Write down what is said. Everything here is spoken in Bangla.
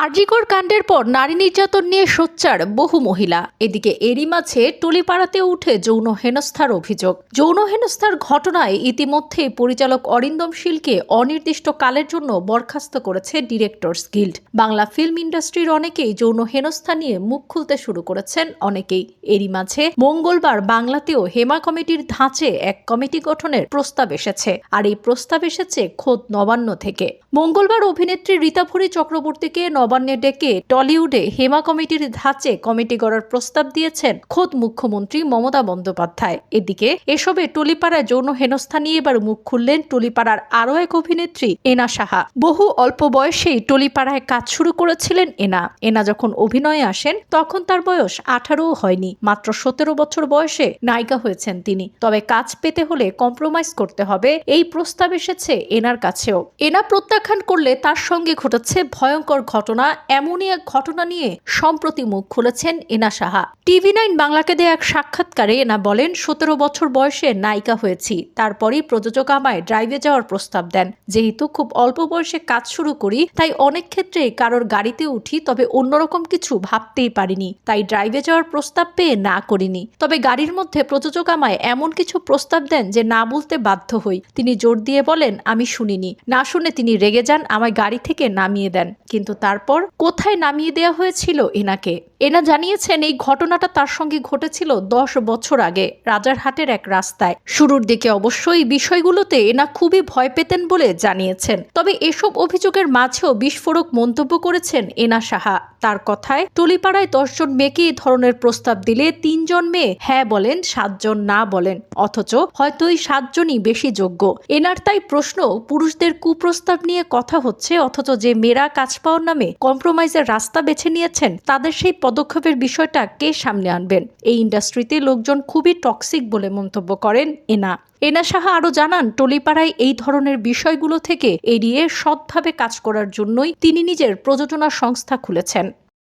আরজিকর কাণ্ডের পর নারী নির্যাতন নিয়ে সোচ্চার বহু মহিলা। এদিকে এরই মাঝে টলিপাড়াতে উঠে যৌন হেনস্থার অভিযোগ। যৌন হেনস্থার ঘটনায় ইতিমধ্যে পরিচালক অরিন্দম শীলকে অনির্দিষ্ট কালের জন্য বরখাস্ত করেছে ডিরেক্টরস গিল্ড। বাংলা ফিল্ম ইন্ডাস্ট্রির অনেকেই যৌন হেনস্থা নিয়ে মুখ খুলতে শুরু করেছেন অনেকেই। এরই মাঝে মঙ্গলবার বাংলাতেও হেমা কমিটির ধাঁচে এক কমিটি গঠনের প্রস্তাব এসেছে। আর এই প্রস্তাব এসেছে খোদ নবান্ন থেকে। মঙ্গলবার অভিনেত্রী রীতাভরি চক্রবর্তীকে নবান্নে ডেকে টলিউডে হেমা কমিটির ধাঁচে কমিটি গড়ার প্রস্তাব দিয়েছেন খোদ মুখ্যমন্ত্রী মমতা বন্দ্যোপাধ্যায়। এদিকে এসবে টলিপাড়ায় যৌন হেনস্থা নিয়ে এবার মুখ খুললেন টলিপাড়ার আরও এক অভিনেত্রী, এনা সাহা। বহু অল্প বয়সেই টলিপাড়ায় কাজ শুরু করেছিলেন এনা। এনা যখন অভিনয়ে আসেন, তখন তার বয়স আঠারোও হয়নি, মাত্র সতেরো বছর বয়সে নায়িকা হয়েছেন তিনি। তবে কাজ পেতে হলে কম্প্রোমাইজ করতে হবে, এই প্রস্তাব এসেছে এনার কাছেও। এনা প্রত্যাখ্যান করলে তার সঙ্গে ঘটেছে ভয়ঙ্কর ঘটনা। এমনই এক ঘটনা নিয়ে সম্প্রতি মুখ খুলেছেন এনা সাহা। টিভি নাইন বাংলাকে দেয়া এক সাক্ষাৎকারে এনা বলেন, সতেরো বছর বয়সে নায়িকা হয়েছি, তারপরই প্রযোজক আমায় ড্রাইভে যাওয়ার প্রস্তাব দেন। যেহেতু খুব অল্প বয়সে কাজ শুরু করি, তাই অনেক ক্ষেত্রে কারোর গাড়িতে উঠি, তবে অন্যরকম কিছু ভাবতেই পারিনি। তাই ড্রাইভে যাওয়ার প্রস্তাব পেয়ে না করিনি। তবে গাড়ির মধ্যে প্রযোজক আমায় এমন কিছু প্রস্তাব দেন যে না বলতে বাধ্য হই। তিনি জোর দিয়ে বলেন, আমি শুনিনি। না শুনে তিনি রেগে যান, আমায় গাড়ি থেকে নামিয়ে দেন। কিন্তু তারপর কোথায় নামিয়ে দেওয়া হয়েছিল এনাকে? এনা জানিয়েছেন, এই ঘটনাটা তার সঙ্গে ঘটেছিল দশ বছর আগে, রাজারহাটের এক রাস্তায়। শুরুর দিকে অবশ্যই বিষয়গুলোতে এনা খুবই ভয় পেতেন বলে জানিয়েছেন। তবে এসব অভিযোগের মাঝেও বিস্ফোরক মন্তব্য করেছেন এনা সাহা। তার কথায়, টলিপাড়ায় দশজন মেয়েকে এই ধরনের প্রস্তাব দিলে তিনজন মেয়ে হ্যাঁ বলেন, সাতজন না বলেন। অথচ হয়তো এই সাতজনই বেশি যোগ্য। এনার তাই প্রশ্ন, পুরুষদের কুপ্রস্তাব নিয়ে কথা হচ্ছে, অথচ যে মেয়েরা কাজ পাওয়ার নামে কম্প্রোমাইজের রাস্তা বেছে নিয়েছেন, তাদের সেই পদক্ষেপের বিষয়টা কে সামনে আনবেন? এই ইন্ডাস্ট্রিতে লোকজন খুবই টক্সিক বলে মন্তব্য করেন এনা। এনা সাহা আরও জানান, টলিপাড়ায় এই ধরনের বিষয়গুলো থেকে এড়িয়ে সৎভাবে কাজ করার জন্যই তিনি নিজের প্রযোজনা সংস্থা খুলেছেন।